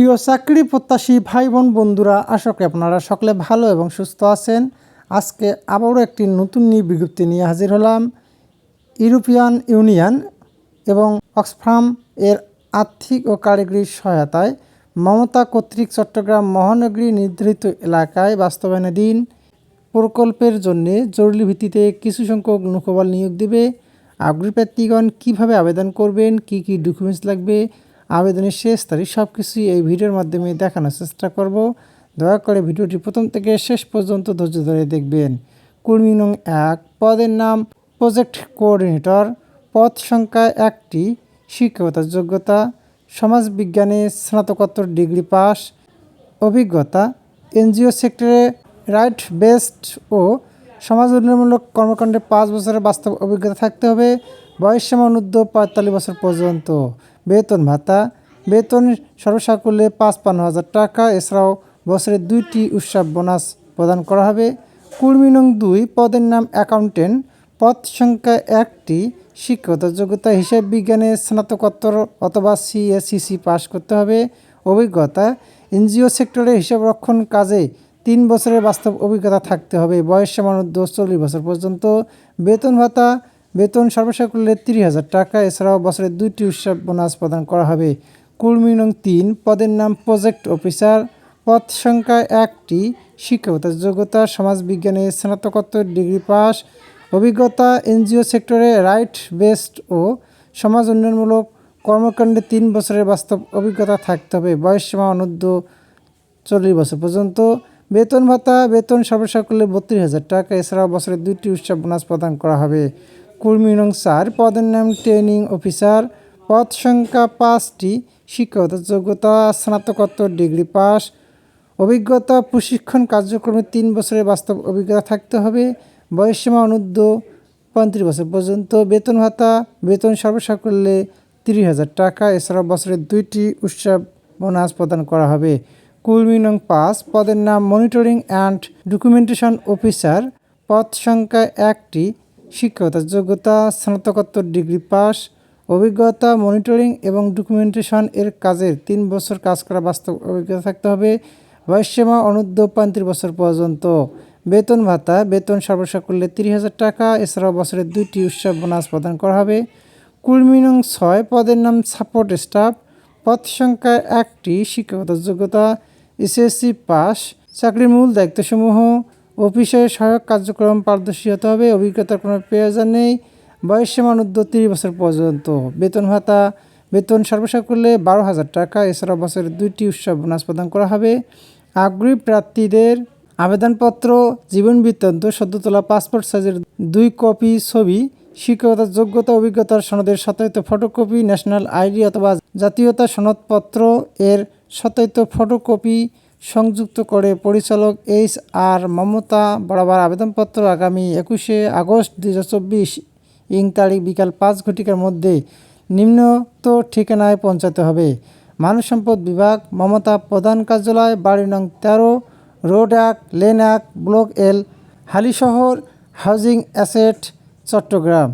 প্রিয় চাকরি প্রত্যাশী ভাই বোন বন্ধুরা, আশা করি আপনারা সকলে ভালো এবং সুস্থ আছেন। আজকে আবারও একটি নতুন বিজ্ঞপ্তি নিয়ে হাজির হলাম। ইউরোপিয়ান ইউনিয়ন এবং অক্সফার্ম এর আর্থিক ও কারিগরি সহায়তায় মমতা কর্তৃক চট্টগ্রাম মহানগরী নির্ধারিত এলাকায় বাস্তবায়নাধীন প্রকল্পের জন্য জরুরি ভিত্তিতে কিছু সংখ্যক লোকবল নিয়োগ দেবে। আগ্রহী প্রার্থীগণ কীভাবে আবেদন করবেন, কি কি ডকুমেন্টস লাগবে আবেদনের শেষ তারিখ সব কিছুই এই ভিডিওর মাধ্যমে দেখানোর চেষ্টা করব। দয়া করে ভিডিওটি প্রথম থেকে শেষ পর্যন্ত ধৈর্য ধরে দেখবেন। কর্মী নং এক, পদের নাম প্রজেক্ট কোঅর্ডিনেটর। পদ সংখ্যা একটি, শিক্ষকতার যোগ্যতা। সমাজবিজ্ঞানে স্নাতকোত্তর ডিগ্রি পাস। অভিজ্ঞতা, এনজিও সেক্টরে রাইট বেসড ও সমাজ উন্নয়নমূলক কর্মকাণ্ডে পাঁচ বছরের বাস্তব অভিজ্ঞতা থাকতে হবে। বয়স সীমা অনূর্ধ্ব পঁয়তাল্লিশ বছর পর্যন্ত। বেতন ভাতা। বেতন সর্বসাকুল্যে পাঁচ পান্ন হাজার টাকা। এছাড়াও বছরে দুইটি উৎসব বোনাস প্রদান করা হবে। কর্মী নং দুই, পদের নাম অ্যাকাউন্টেন্ট। পদ সংখ্যা একটি শিক্ষকতার যোগ্যতা হিসাব বিজ্ঞানে স্নাতকোত্তর অথবা সিএসসিসি পাস করতে হবে। অভিজ্ঞতা, এনজিও সেক্টরে হিসাব রক্ষণ কাজে তিন বছরের বাস্তব অভিজ্ঞতা থাকতে হবে। বয়স সমানুদ্ধ চল্লিশ বছর পর্যন্ত। বেতন ভাতা বেতন সর্বসাকুল্যে তিরিশ হাজার টাকা। এছাড়াও বছরে দুইটি উৎসব বোনাস প্রদান করা হবে। কর্মী নং তিন, পদের নাম প্রজেক্ট অফিসার। পদ সংখ্যা একটি শিক্ষকতার যোগ্যতা, সমাজবিজ্ঞানে স্নাতকোত্তর ডিগ্রি পাস, অভিজ্ঞতা এনজিও সেক্টরে রাইট বেস্ট ও সমাজ উন্নয়নমূলক কর্মকাণ্ডে তিন বছরের বাস্তব অভিজ্ঞতা থাকতে হবে। বয়স সীমা অনূর্ধ্ব চল্লিশ বছর পর্যন্ত। বেতন ভাতা, বেতন সর্বসাকুল্যে বত্রিশ হাজার টাকা। এছাড়াও বছরে দুইটি উৎসব বোনাস প্রদান করা হবে। কর্মী নং চার পদের নাম ট্রেনিং অফিসার পদ সংখ্যা পাঁচটি শিক্ষকতার যোগ্যতা, স্নাতকোত্তর ডিগ্রি পাস, অভিজ্ঞতা প্রশিক্ষণ কার্যক্রমে তিন বছরের বাস্তব অভিজ্ঞতা থাকতে হবে, বয়সসীমা অনূর্ধ্ব পঁয়ত্রিশ বছর পর্যন্ত, বেতন ভাতা, বেতন সর্বসাকুল্যে তিরিশ হাজার টাকা, এছাড়াও বছরে দুইটি উৎসব বোনাস প্রদান করা হবে। কর্মী নং পাঁচ পদের নাম মনিটরিং অ্যান্ড ডকুমেন্টেশন অফিসার পদ সংখ্যা একটি শিক্ষকতার যোগ্যতা, স্নাতকোত্তর ডিগ্রি পাস, অভিজ্ঞতা, মনিটরিং এবং ডকুমেন্টেশন এর কাজের তিন বছর কাজ করা বাস্তব অভিজ্ঞতা থাকতে হবে। বয়সসীমা অনূর্ধ্ব পঁয়ত্রিশ বছর পর্যন্ত। বেতন ভাতা, বেতন সর্বসাকুল্যে তিরিশ হাজার টাকা। এছাড়াও বছরে দুইটি উৎসব বোনাস প্রদান করা হবে। কর্মী নং ছয় পদের নাম সাপোর্ট স্টাফ। পদ সংখ্যা একটি শিক্ষকতার যোগ্যতা, এসএসসি পাস, চাকরির মূল দায়িত্বসমূহ অফিসের সহায়ক কার্যক্রম পারদর্শী হতে হবে, অভিজ্ঞতার কোনো প্রয়োজন নেই, বয়স সীমা অনূর্ধ্ব তিরিশ বছর পর্যন্ত। বেতন ভাতা, বেতন সর্বসাকুল্যে বারো হাজার টাকা এছাড়া বছরের দুইটি উৎসব বোনাস প্রদান করা হবে। আগ্রহী প্রার্থীদের আবেদনপত্র, জীবন বৃত্তান্ত সদ্য তোলা পাসপোর্ট সাইজের দুই কপি ছবি শিক্ষকতার যোগ্যতা, অভিজ্ঞতার সনদের সত্যায়িত ফটোকপি, ন্যাশনাল আইডি অথবা জাতীয়তা সনদপত্র এর সত্যায়িত ফটোকপি সংযুক্ত করে পরিচালক এইচ আর মমতা বরাবর আবেদনপত্র আগামী একুশে আগস্ট দুই হাজার চব্বিশ, ইং তারিখ বিকাল পাঁচ ঘটিকার মধ্যে নিম্নত ঠিকানায় পৌঁছাতে হবে। মানব সম্পদ বিভাগ, মমতা প্রধান কার্যালয়, বাড়ি নং তেরো, রোড এক, লেন এক, block L, Halishahar housing estate, Chattogram.